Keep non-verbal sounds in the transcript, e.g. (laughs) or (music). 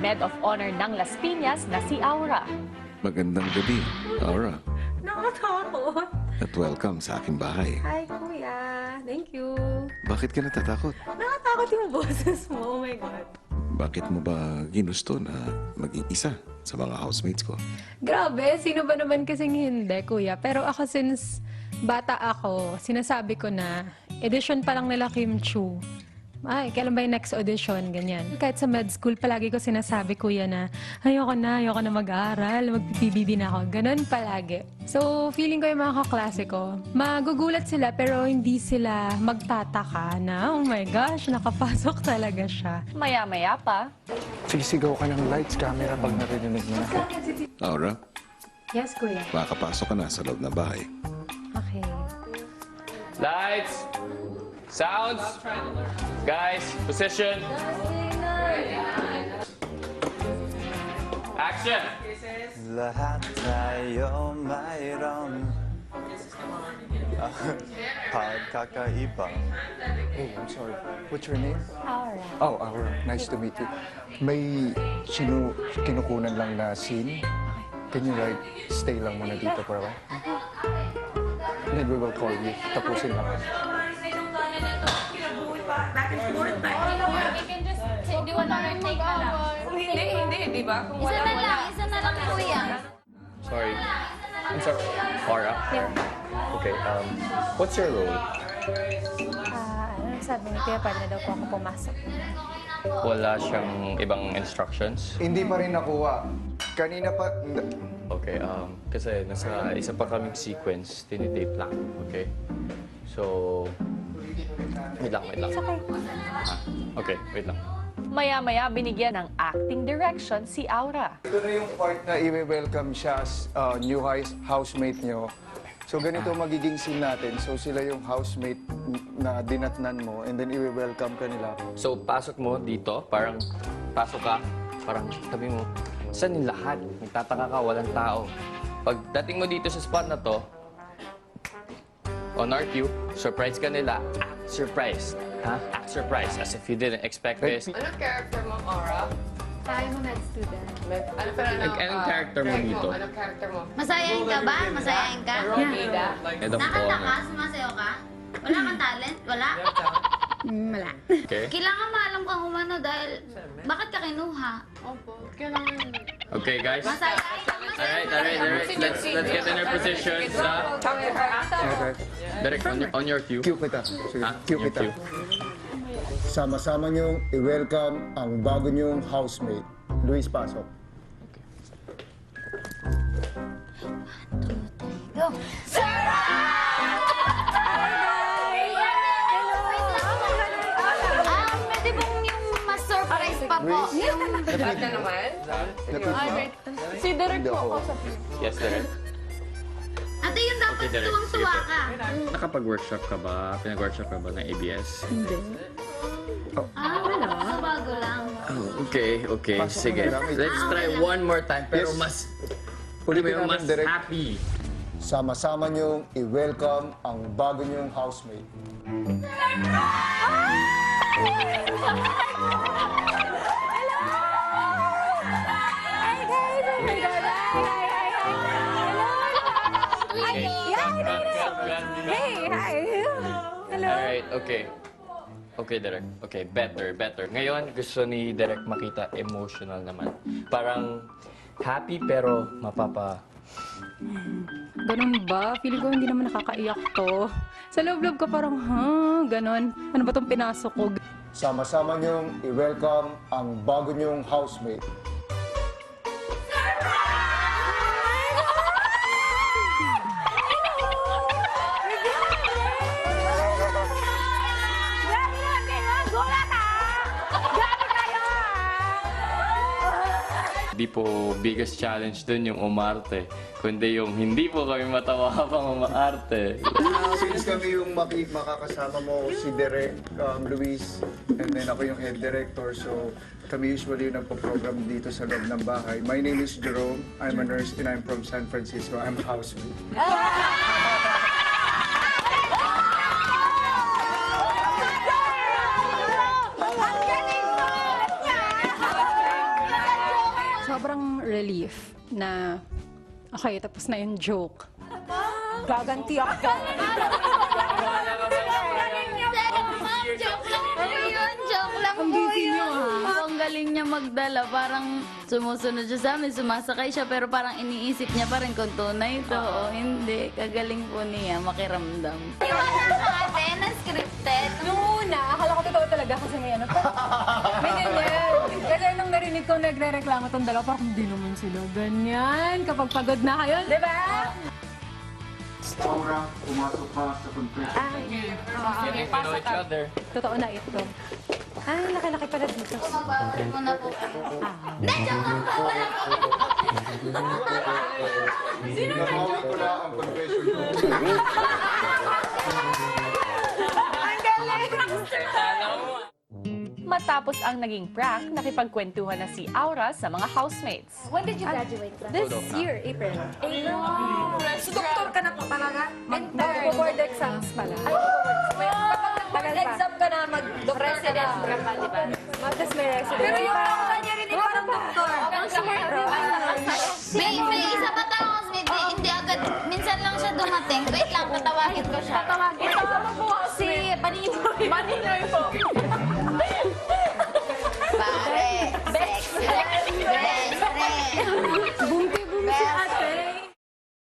Med of Honor ng Las Piñas na si Aura. Magandang gabi, Aura. Nakatakot. At welcome sa aking bahay. Hi, kuya. Thank you. Bakit ka natatakot? Nakatakot yung boses mo. Oh my God. Bakit mo ba ginusto na maging isa sa mga housemates ko? Grabe, sino ba naman kasing hindi, kuya? Pero ako since bata ako, sinasabi ko na, edition pa lang nila Kim Chu. Ay, kailan ba yung next audition? Ganyan. Kahit sa med school, palagi ko sinasabi, kuya, na ayoko na, ayoko na mag-aaral, mag-PBB na ako. Ganon palagi. So, feeling ko yung mga kaklase ko, magugulat sila pero hindi sila magtataka na, oh my gosh, nakapasok (laughs) talaga siya. Maya-maya pa, Sisigaw ka ng lights, camera pag narinig mo na. Aura, Yes, kuya. makakapasok ka na sa loob ng bahay. Okay. Lights, sounds, guys, position. Action. Lahat tayo mayroon (laughs) pagkakaiba. Hey, I'm sorry. What's your name? Aura. Oh, Aura. Nice to meet you. May sinu kinukunan lang na scene. Can you like stay lang muna dito for a while? Then we will call you. Tapusin lang. Hindi, hindi, di ba? Kung Isa wala, na wala. lang, isa na lang kuya. Sorry. I'm sorry. Aura. Okay. Um, what's your role? Ah, ano sabi ni Kuya, pwede na daw po ako pumasok. Wala siyang ibang instructions. Hindi pa rin nakuha. Kanina pa... Okay. Um, kasi nasa isa pa kaming sequence, tinitape lang. Okay. So, wait lang, wait lang. Ah, okay, wait lang. maya-maya binigyan ng acting direction si Aura. Ito na yung part na i-welcome siya as uh, new house, housemate nyo. So ganito magiging scene natin. So sila yung housemate na dinatnan mo and then i-welcome ka nila. So, pasok mo dito, parang pasok ka, parang sabi mo, saan yung lahat? Nagtataka ka, walang tao. Pagdating mo dito sa spot na to, on our cue, surprise ka nila, act surprised. Ha? Act surprised, as if you didn't expect this. Anong character mo, Aura? Tayo mo med student. Ano pero ano? Anong- anong ah, character mo dito? Anong character mo? Masayahin ka ba? Masayahin ka? Romida? Head of Nakanta ka? Wala kang talent? Wala? Wala. Okay? Kailangan maalam kang umano dahil bakit ka kinuha? Opo. Kailangan... Okay, guys? Masayahin ka, Alright, alright, alright. Let's, let's get in our positions. Uh, Okay. Derek, on your, on your cue. Cue kita. Sige, Ah, cue your kita. cue. Sama-sama niyong i-welcome ang bago niyong housemate. Luis Pasok. Go. Ah, pwede bang yung mas surprise pa po? Yung... Lahat na naman? Si Derek po ako sa Yes, Derek. Ate, yung dapat Okay, Derek. tuwang-tuwa Sige ka. Nakapag-workshop ka ba? Pinag-workshop ka ba ng ABS? Ah, wala. Bago lang. Okay, okay. Pasok Sige. na. Let's try one more time. Pero Yes. mas... Ulitin Pero natin, mas Derek. happy. Sama-sama niyong i-welcome ang bago niyong housemate. Alright, okay. Okay, Derek. Okay, better, better. Ngayon, gusto ni Derek makita emotional naman. Parang happy pero mapapa... Ganun ba? Feeling ko hindi naman nakakaiyak to. Sa loob-loob ko parang, ha? Ganon. Ano ba tong pinasok ko? Sama-sama niyong i-welcome ang bago niyong housemate. Di po biggest challenge dun yung umarte. Kundi yung hindi po kami matawa (laughs) habang umaarte. Since kami yung maki- makakasama mo, si Derek, um, Luis, and then ako yung head director, so kami usually yung nagpo-program dito sa loob ng bahay. My name is Jerome. I'm a nurse and I'm from San Francisco. I'm a (laughs) relief na okay, tapos na yung joke. Gaganti ako. Joke lang po yun. Joke lang Ang po busy yun. niyo, ha? Ang galing niya magdala. Parang sumusunod siya sa amin, sumasakay siya, pero parang iniisip niya pa rin kung tunay ito o hindi. Kagaling po niya, makiramdam. Iwanan sa atin na scripted. Nung una, akala ko totoo talaga kasi may ano. May ganyan. Narinig ko nagre-reklamo tong dalawa, parang hindi naman sila ganyan. Kapag pagod na kayo, di ba? Aura, pumasok pa sa confession. To know each other. (laughs) Totoo na ito. Ay, laki-laki pala dito. Magbabalik mo na po. Hindi, joke lang po. Wala po. Nabawi ko na (laughs) ang confession ko. Matapos ang naging prank, nakipagkwentuhan na si Aura sa mga housemates. When did you graduate? This year, April. So, doktor ka na po talaga? Mag-board exams pala. Mag-exam ka na, mag-resident ka pa, di ba? Tapos may resident. Pero yung ako kanya rin yung parang doktor. Ang smart May, may isa pa tayong housemate, eh, hindi agad, minsan lang siya dumating. Wait lang, tatawagin ko siya. Tawagin. Mo po Si po.